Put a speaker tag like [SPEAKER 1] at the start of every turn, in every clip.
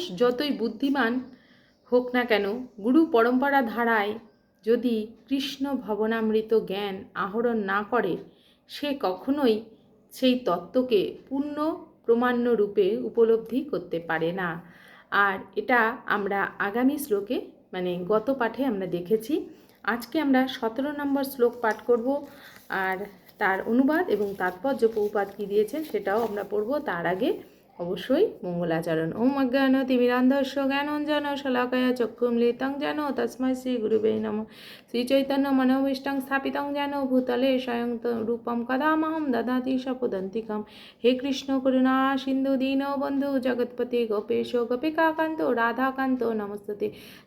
[SPEAKER 1] মানুষ যতই বুদ্ধিমান হোক না কেন গুরু পরম্পরা ধারায় যদি কৃষ্ণ ভবনামৃত জ্ঞান আহরণ না করে সে কখনোই সেই তত্ত্বকে পূর্ণ প্রমাণ্য রূপে উপলব্ধি করতে পারে না আর এটা আমরা আগামী শ্লোকে মানে গত পাঠে আমরা দেখেছি আজকে আমরা সতেরো নম্বর শ্লোক পাঠ করব আর তার অনুবাদ এবং তাৎপর্য পৌপাত কী দিয়েছেন সেটাও আমরা পড়ব তার আগে অবশ্যই মঙ্গলাচরণ ওম অজ্ঞান তিমিরান্ধস্য জ্ঞানঞ্জন চক্ষু মৃতং যেন তসময় শ্রী গুরুবে নম শ্রী চৈতন্য মনোভীষ্টং স্থাপিত যেন ভূতলে স্বয়ং রূপম কদামহম দদাতি সপদন্তিকম হে কৃষ্ণ করুণা সিন্ধু দীন বন্ধু জগৎপতি গোপেশ গোপিকাকান্ত রাধাকান্ত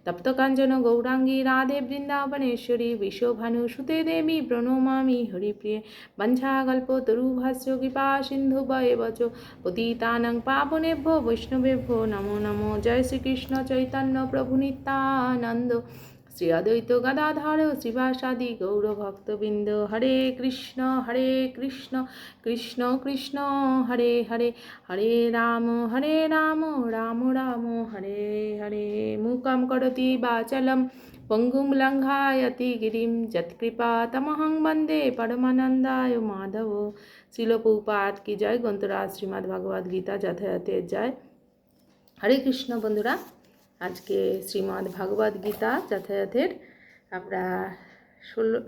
[SPEAKER 1] তপ্ত কাঞ্জন গৌরাঙ্গী রাধে বৃন্দাবনেশ্বরী বিশ্বভানু সুতে দেবী প্রণমামি হরিপ্রিয়ে গল্প তরুভাষ্য কৃপা সিন্ধু বয় বচ পতিতানং পাবনেভ্য বৈষ্ণবেভ্য নম নম জয় শ্রীকৃষ্ণ চৈতন্য প্রভু নিত্যানন্দ শ্রী অদ্বৈত গদাধর শিবাসাদি গৌরভক্তবৃন্দ হরে কৃষ্ণ হরে কৃষ্ণ কৃষ্ণ কৃষ্ণ হরে হরে হরে রাম হরে রাম রাম রাম হরে হরে মুকম করতি বাচলম পঙ্গুং লঙ্ঘায়তি গিরিম যৎকৃপা তমহং বন্দে পরমানন্দায় মাধব শিলপৌপাত কি জয় গন্তরাজ শ্রীমদ্ ভগবদ্ গীতা জয় হরে কৃষ্ণ বন্ধুরা আজকে শ্রীমদ ভগবদ্ গীতা যথাযথের আমরা ষোলো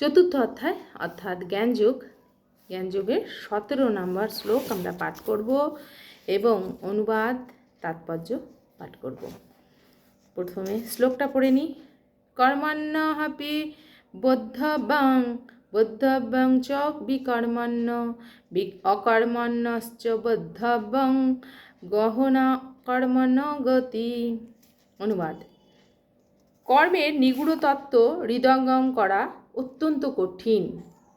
[SPEAKER 1] চতুর্থ অধ্যায় অর্থাৎ জ্ঞানযুগ জ্ঞানযুগের সতেরো নম্বর শ্লোক আমরা পাঠ করব এবং অনুবাদ তাৎপর্য পাঠ করব প্রথমে শ্লোকটা পড়ে নিই কর্মান্ন হাপি বদ্ধবাং বদ্ধবং চ বিকর্মণ্য অকর্মণ্যশ্চ বদ্ধবং গহনা কর্মণ গতি অনুবাদ কর্মের নিগুড় তত্ত্ব হৃদয়ঙ্গম করা অত্যন্ত কঠিন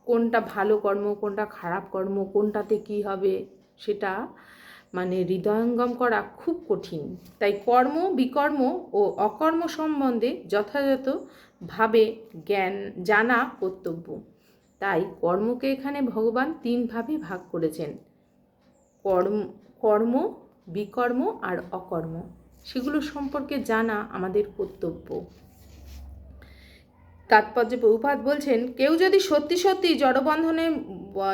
[SPEAKER 1] কোনটা ভালো কর্ম কোনটা খারাপ কর্ম কোনটাতে কি হবে সেটা মানে হৃদয়ঙ্গম করা খুব কঠিন তাই কর্ম বিকর্ম ও অকর্ম সম্বন্ধে যথাযথভাবে জ্ঞান জানা কর্তব্য তাই কর্মকে এখানে ভগবান তিনভাবে ভাগ করেছেন কর্ম কর্ম বিকর্ম আর অকর্ম সেগুলো সম্পর্কে জানা আমাদের কর্তব্য তাৎপর্য বহুপাত বলছেন কেউ যদি সত্যি সত্যি জড়বন্ধনে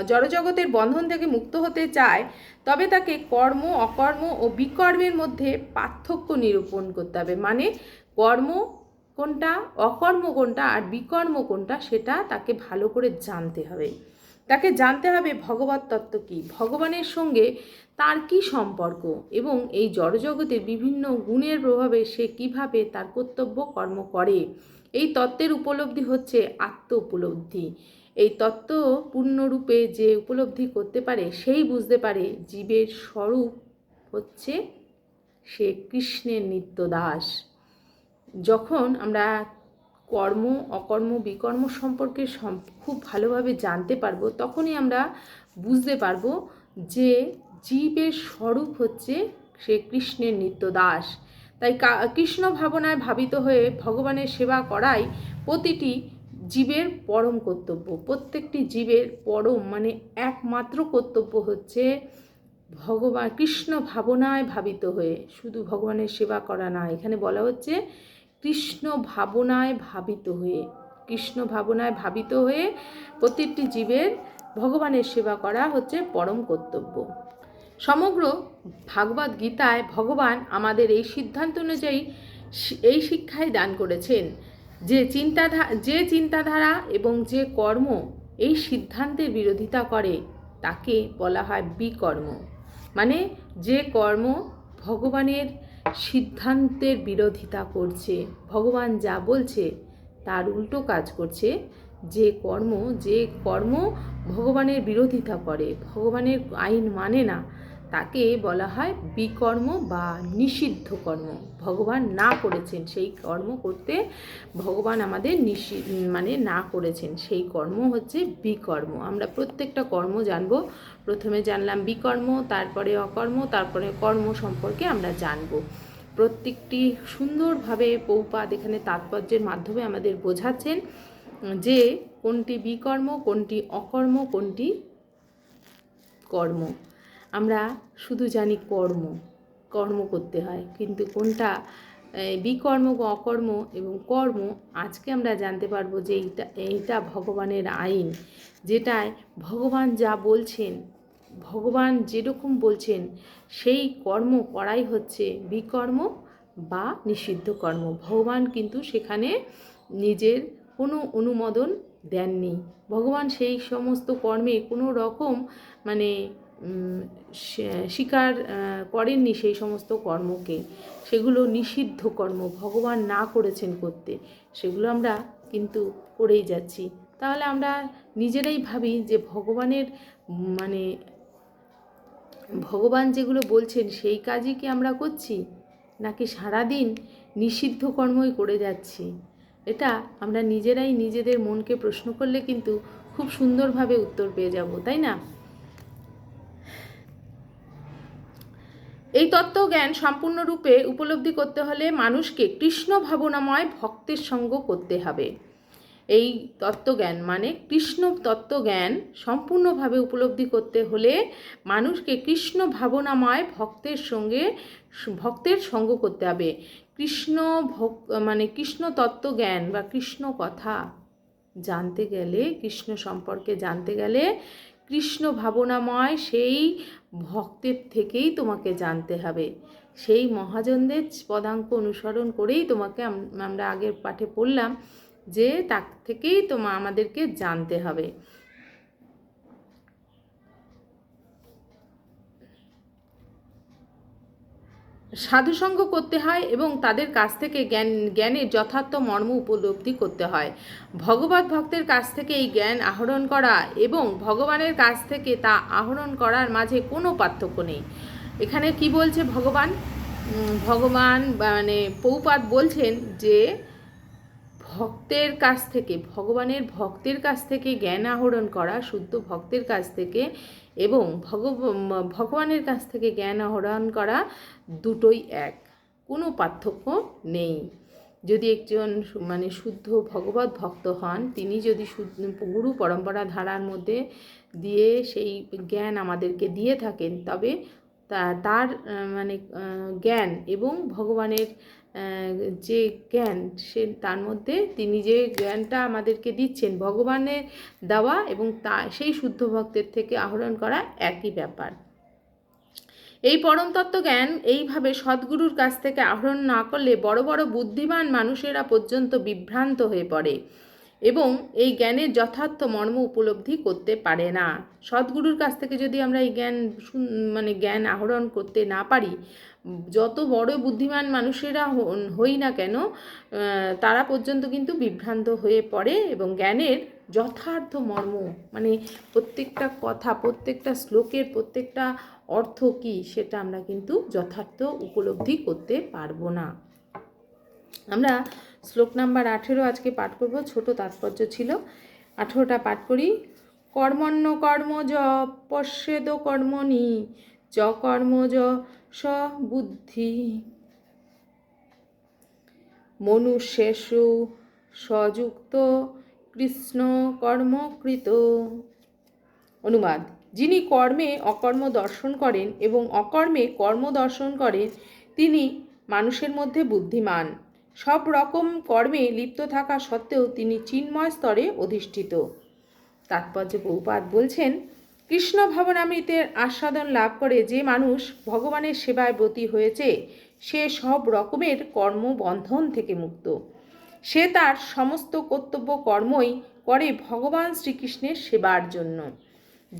[SPEAKER 1] জড়জগতের বন্ধন থেকে মুক্ত হতে চায় তবে তাকে কর্ম অকর্ম ও বিকর্মের মধ্যে পার্থক্য নিরূপণ করতে হবে মানে কর্ম কোনটা অকর্ম কোনটা আর বিকর্ম কোনটা সেটা তাকে ভালো করে জানতে হবে তাকে জানতে হবে ভগবত তত্ত্ব কী ভগবানের সঙ্গে তার কি সম্পর্ক এবং এই জড়জগতের বিভিন্ন গুণের প্রভাবে সে কিভাবে তার কর্তব্য কর্ম করে এই তত্ত্বের উপলব্ধি হচ্ছে আত্ম উপলব্ধি এই তত্ত্ব পূর্ণরূপে যে উপলব্ধি করতে পারে সেই বুঝতে পারে জীবের স্বরূপ হচ্ছে সে কৃষ্ণের নিত্য দাস যখন আমরা কর্ম অকর্ম বিকর্ম সম্পর্কে খুব ভালোভাবে জানতে পারবো তখনই আমরা বুঝতে পারবো যে জীবের স্বরূপ হচ্ছে সে কৃষ্ণের নিত্য দাস তাই কৃষ্ণ ভাবনায় ভাবিত হয়ে ভগবানের সেবা করাই প্রতিটি জীবের পরম কর্তব্য প্রত্যেকটি জীবের পরম মানে একমাত্র কর্তব্য হচ্ছে ভগবান কৃষ্ণ ভাবনায় ভাবিত হয়ে শুধু ভগবানের সেবা করা না এখানে বলা হচ্ছে কৃষ্ণ ভাবনায় ভাবিত হয়ে কৃষ্ণ ভাবনায় ভাবিত হয়ে প্রত্যেকটি জীবের ভগবানের সেবা করা হচ্ছে পরম কর্তব্য সমগ্র ভাগবত গীতায় ভগবান আমাদের এই সিদ্ধান্ত অনুযায়ী এই শিক্ষায় দান করেছেন যে চিন্তাধারা যে চিন্তাধারা এবং যে কর্ম এই সিদ্ধান্তের বিরোধিতা করে তাকে বলা হয় বিকর্ম মানে যে কর্ম ভগবানের সিদ্ধান্তের বিরোধিতা করছে ভগবান যা বলছে তার উল্টো কাজ করছে যে কর্ম যে কর্ম ভগবানের বিরোধিতা করে ভগবানের আইন মানে না তাকে বলা হয় বিকর্ম বা নিষিদ্ধ কর্ম ভগবান না করেছেন সেই কর্ম করতে ভগবান আমাদের নিষি মানে না করেছেন সেই কর্ম হচ্ছে বিকর্ম আমরা প্রত্যেকটা কর্ম জানব প্রথমে জানলাম বিকর্ম তারপরে অকর্ম তারপরে কর্ম সম্পর্কে আমরা জানবো প্রত্যেকটি সুন্দরভাবে পৌপাদ এখানে তাৎপর্যের মাধ্যমে আমাদের বোঝাচ্ছেন যে কোনটি বিকর্ম কোনটি অকর্ম কোনটি কর্ম আমরা শুধু জানি কর্ম কর্ম করতে হয় কিন্তু কোনটা বিকর্ম অকর্ম এবং কর্ম আজকে আমরা জানতে পারবো যে এইটা এইটা ভগবানের আইন যেটায় ভগবান যা বলছেন ভগবান যেরকম বলছেন সেই কর্ম করাই হচ্ছে বিকর্ম বা নিষিদ্ধ কর্ম ভগবান কিন্তু সেখানে নিজের কোনো অনুমোদন দেননি ভগবান সেই সমস্ত কর্মে কোনো রকম মানে স্বীকার করেননি সেই সমস্ত কর্মকে সেগুলো নিষিদ্ধ কর্ম ভগবান না করেছেন করতে সেগুলো আমরা কিন্তু করেই যাচ্ছি তাহলে আমরা নিজেরাই ভাবি যে ভগবানের মানে ভগবান যেগুলো বলছেন সেই কাজই কি আমরা করছি নাকি সারাদিন নিষিদ্ধ কর্মই করে যাচ্ছি এটা আমরা নিজেরাই নিজেদের মনকে প্রশ্ন করলে কিন্তু খুব সুন্দরভাবে উত্তর পেয়ে যাব তাই না এই তত্ত্বজ্ঞান সম্পূর্ণরূপে উপলব্ধি করতে হলে মানুষকে কৃষ্ণ ভাবনাময় ভক্তের সঙ্গ করতে হবে এই তত্ত্বজ্ঞান মানে কৃষ্ণ তত্ত্বজ্ঞান সম্পূর্ণভাবে উপলব্ধি করতে হলে মানুষকে কৃষ্ণ ভাবনাময় ভক্তের সঙ্গে ভক্তের সঙ্গ করতে হবে কৃষ্ণ ভক মানে কৃষ্ণ তত্ত্বজ্ঞান বা কৃষ্ণ কথা জানতে গেলে কৃষ্ণ সম্পর্কে জানতে গেলে কৃষ্ণ ভাবনাময় সেই ভক্তের থেকেই তোমাকে জানতে হবে সেই মহাজনদের পদাঙ্ক অনুসরণ করেই তোমাকে আমরা আগের পাঠে পড়লাম যে তার থেকেই তোমা আমাদেরকে জানতে হবে সাধুসঙ্গ করতে হয় এবং তাদের কাছ থেকে জ্ঞান জ্ঞানের যথার্থ মর্ম উপলব্ধি করতে হয় ভগবত ভক্তের কাছ থেকে এই জ্ঞান আহরণ করা এবং ভগবানের কাছ থেকে তা আহরণ করার মাঝে কোনো পার্থক্য নেই এখানে কি বলছে ভগবান ভগবান মানে পৌপাত বলছেন যে ভক্তের কাছ থেকে ভগবানের ভক্তের কাছ থেকে জ্ঞান আহরণ করা শুদ্ধ ভক্তের কাছ থেকে এবং ভগব ভগবানের কাছ থেকে জ্ঞান আহরণ করা দুটোই এক কোনো পার্থক্য নেই যদি একজন মানে শুদ্ধ ভগবত ভক্ত হন তিনি যদি গুরু পরম্পরা ধারার মধ্যে দিয়ে সেই জ্ঞান আমাদেরকে দিয়ে থাকেন তবে তা তার মানে জ্ঞান এবং ভগবানের যে জ্ঞান সে তার মধ্যে তিনি যে জ্ঞানটা আমাদেরকে দিচ্ছেন ভগবানের দেওয়া এবং তা সেই শুদ্ধ ভক্তের থেকে আহরণ করা একই ব্যাপার এই পরম তত্ত্ব জ্ঞান এইভাবে সদ্গুরুর কাছ থেকে আহরণ না করলে বড় বড় বুদ্ধিমান মানুষেরা পর্যন্ত বিভ্রান্ত হয়ে পড়ে এবং এই জ্ঞানের যথার্থ মর্ম উপলব্ধি করতে পারে না সদ্গুরুর কাছ থেকে যদি আমরা এই জ্ঞান মানে জ্ঞান আহরণ করতে না পারি যত বড় বুদ্ধিমান মানুষেরা হই না কেন তারা পর্যন্ত কিন্তু বিভ্রান্ত হয়ে পড়ে এবং জ্ঞানের যথার্থ মর্ম মানে প্রত্যেকটা কথা প্রত্যেকটা শ্লোকের প্রত্যেকটা অর্থ কী সেটা আমরা কিন্তু যথার্থ উপলব্ধি করতে পারবো না আমরা শ্লোক নাম্বার আঠেরো আজকে পাঠ করব ছোট তাৎপর্য ছিল আঠেরোটা পাঠ করি কর্মণ্য কর্ম জ পশ্বেদ কর্মণি জ কর্ম জ স বুদ্ধি মনুষ্যেষু সযুক্ত কৃষ্ণ কর্মকৃত অনুবাদ যিনি কর্মে অকর্ম দর্শন করেন এবং অকর্মে কর্ম দর্শন করেন তিনি মানুষের মধ্যে বুদ্ধিমান সব রকম কর্মে লিপ্ত থাকা সত্ত্বেও তিনি চিন্ময় স্তরে অধিষ্ঠিত তাৎপর্য বহুপাত বলছেন কৃষ্ণ ভবনামৃতের আস্বাদন লাভ করে যে মানুষ ভগবানের সেবায় ব্রতী হয়েছে সে সব রকমের কর্মবন্ধন থেকে মুক্ত সে তার সমস্ত কর্তব্য কর্মই করে ভগবান শ্রীকৃষ্ণের সেবার জন্য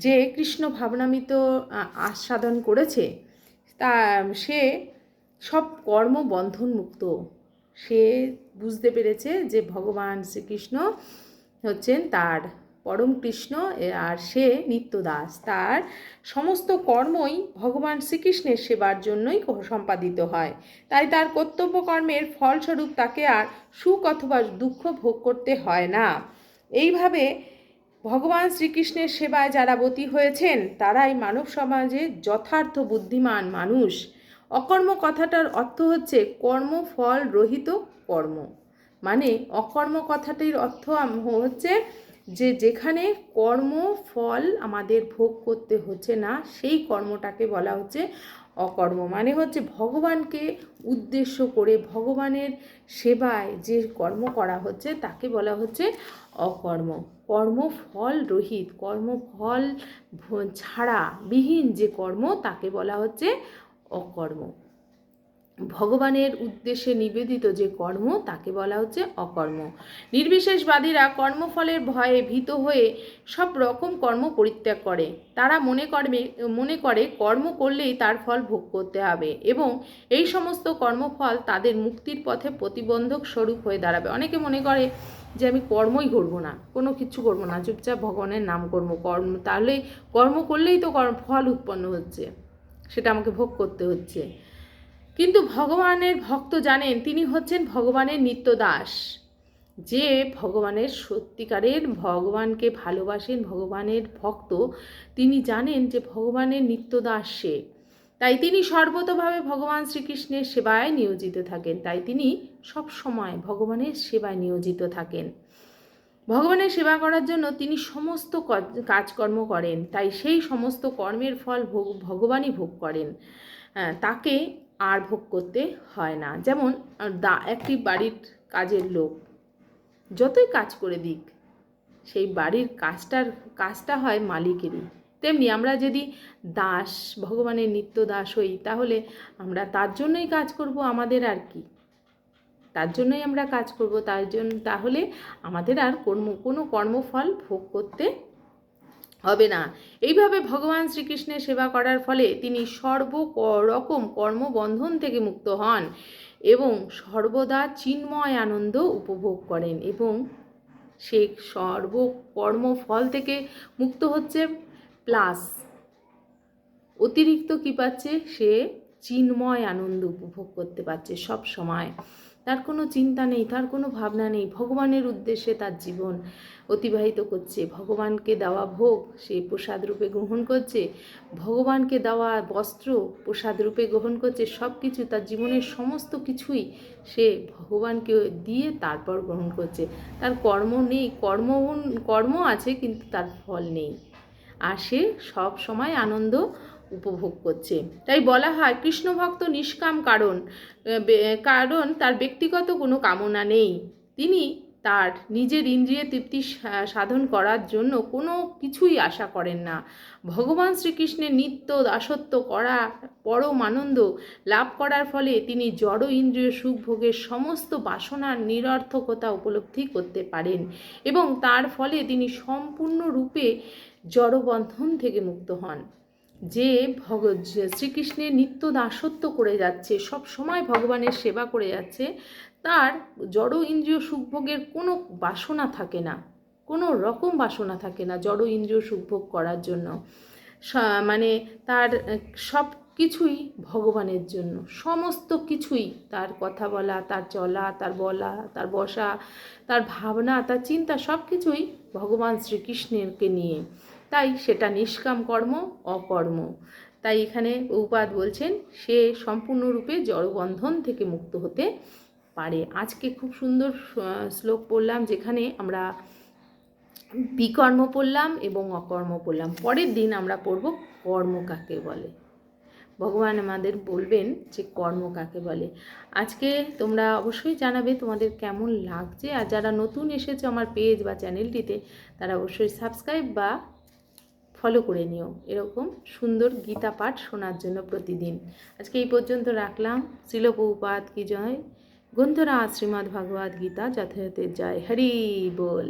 [SPEAKER 1] যে কৃষ্ণ ভাবনামিত আস্বাদন করেছে তা সে সব কর্মবন্ধন মুক্ত সে বুঝতে পেরেছে যে ভগবান শ্রীকৃষ্ণ হচ্ছেন তার পরম কৃষ্ণ আর সে নিত্যদাস তার সমস্ত কর্মই ভগবান শ্রীকৃষ্ণের সেবার জন্যই সম্পাদিত হয় তাই তার কর্তব্য কর্মের ফলস্বরূপ তাকে আর সুখ অথবা দুঃখ ভোগ করতে হয় না এইভাবে ভগবান শ্রীকৃষ্ণের সেবায় যারা বতী হয়েছেন তারাই মানব সমাজে যথার্থ বুদ্ধিমান মানুষ অকর্ম কথাটার অর্থ হচ্ছে কর্মফল রহিত কর্ম মানে অকর্ম কথাটির অর্থ হচ্ছে যে যেখানে কর্মফল আমাদের ভোগ করতে হচ্ছে না সেই কর্মটাকে বলা হচ্ছে অকর্ম মানে হচ্ছে ভগবানকে উদ্দেশ্য করে ভগবানের সেবায় যে কর্ম করা হচ্ছে তাকে বলা হচ্ছে অকর্ম কর্মফল রহিত কর্মফল ছাড়া বিহীন যে কর্ম তাকে বলা হচ্ছে অকর্ম ভগবানের উদ্দেশ্যে নিবেদিত যে কর্ম তাকে বলা হচ্ছে অকর্ম নির্বিশেষবাদীরা কর্মফলের ভয়ে ভীত হয়ে সব রকম কর্ম পরিত্যাগ করে তারা মনে করবে মনে করে কর্ম করলেই তার ফল ভোগ করতে হবে এবং এই সমস্ত কর্মফল তাদের মুক্তির পথে প্রতিবন্ধক স্বরূপ হয়ে দাঁড়াবে অনেকে মনে করে যে আমি কর্মই করবো না কোনো কিছু করবো না চুপচাপ ভগবানের নাম কর্ম কর্ম তাহলে কর্ম করলেই তো কর্ম ফল উৎপন্ন হচ্ছে সেটা আমাকে ভোগ করতে হচ্ছে কিন্তু ভগবানের ভক্ত জানেন তিনি হচ্ছেন ভগবানের নিত্য দাস যে ভগবানের সত্যিকারের ভগবানকে ভালোবাসেন ভগবানের ভক্ত তিনি জানেন যে ভগবানের নিত্য দাস সে তাই তিনি সর্বতভাবে ভগবান শ্রীকৃষ্ণের সেবায় নিয়োজিত থাকেন তাই তিনি সব সময় ভগবানের সেবায় নিয়োজিত থাকেন ভগবানের সেবা করার জন্য তিনি সমস্ত কাজকর্ম করেন তাই সেই সমস্ত কর্মের ফল ভোগ ভগবানই ভোগ করেন তাকে আর ভোগ করতে হয় না যেমন দা একটি বাড়ির কাজের লোক যতই কাজ করে দিক সেই বাড়ির কাজটার কাজটা হয় মালিকেরই তেমনি আমরা যদি দাস ভগবানের নিত্য দাস হই তাহলে আমরা তার জন্যই কাজ করব আমাদের আর কি তার জন্যই আমরা কাজ করব তার জন্য তাহলে আমাদের আর কর্ম কোনো কর্মফল ভোগ করতে হবে না এইভাবে ভগবান শ্রীকৃষ্ণের সেবা করার ফলে তিনি সর্ব রকম কর্মবন্ধন থেকে মুক্ত হন এবং সর্বদা চিন্ময় আনন্দ উপভোগ করেন এবং সে সর্ব কর্মফল থেকে মুক্ত হচ্ছে প্লাস অতিরিক্ত কী পাচ্ছে সে চিন্ময় আনন্দ উপভোগ করতে পারছে সব সময় তার কোনো চিন্তা নেই তার কোনো ভাবনা নেই ভগবানের উদ্দেশ্যে তার জীবন অতিবাহিত করছে ভগবানকে দেওয়া ভোগ সে প্রসাদ রূপে গ্রহণ করছে ভগবানকে দেওয়া বস্ত্র প্রসাদ রূপে গ্রহণ করছে সব কিছু তার জীবনের সমস্ত কিছুই সে ভগবানকে দিয়ে তারপর গ্রহণ করছে তার কর্ম নেই কর্ম কর্ম আছে কিন্তু তার ফল নেই আর সে সব সময় আনন্দ উপভোগ করছে তাই বলা হয় কৃষ্ণভক্ত নিষ্কাম কারণ কারণ তার ব্যক্তিগত কোনো কামনা নেই তিনি তার নিজের ইন্দ্রিয় তৃপ্তি সাধন করার জন্য কোনো কিছুই আশা করেন না ভগবান শ্রীকৃষ্ণের নিত্য দাসত্ব করা পরম আনন্দ লাভ করার ফলে তিনি জড় ইন্দ্রিয় সুখ ভোগের সমস্ত বাসনার নিরর্থকতা উপলব্ধি করতে পারেন এবং তার ফলে তিনি সম্পূর্ণরূপে জড়বন্ধন থেকে মুক্ত হন যে ভগ শ্রীকৃষ্ণের নিত্য দাসত্ব করে যাচ্ছে সব সময় ভগবানের সেবা করে যাচ্ছে তার জড় ইন্দ্রিয় সুখভোগের কোনো বাসনা থাকে না কোনো রকম বাসনা থাকে না জড় ইন্দ্রিয় সুখভোগ করার জন্য মানে তার সব কিছুই ভগবানের জন্য সমস্ত কিছুই তার কথা বলা তার চলা তার বলা তার বসা তার ভাবনা তার চিন্তা সব কিছুই ভগবান শ্রীকৃষ্ণেরকে নিয়ে তাই সেটা নিষ্কাম কর্ম অকর্ম তাই এখানে উপাদ বলছেন সে সম্পূর্ণরূপে জড়বন্ধন থেকে মুক্ত হতে পারে আজকে খুব সুন্দর শ্লোক পড়লাম যেখানে আমরা বিকর্ম পড়লাম এবং অকর্ম পড়লাম পরের দিন আমরা পড়ব কর্ম কাকে বলে ভগবান আমাদের বলবেন যে কর্ম কাকে বলে আজকে তোমরা অবশ্যই জানাবে তোমাদের কেমন লাগছে আর যারা নতুন এসেছে আমার পেজ বা চ্যানেলটিতে তারা অবশ্যই সাবস্ক্রাইব বা ফলো করে নিও এরকম সুন্দর গীতা পাঠ শোনার জন্য প্রতিদিন আজকে এই পর্যন্ত রাখলাম শিলপৌপাত কি জয় গ্রন্থরা শ্রীমদ্ ভগবদ্ গীতা যথাযথের জয় হরি বল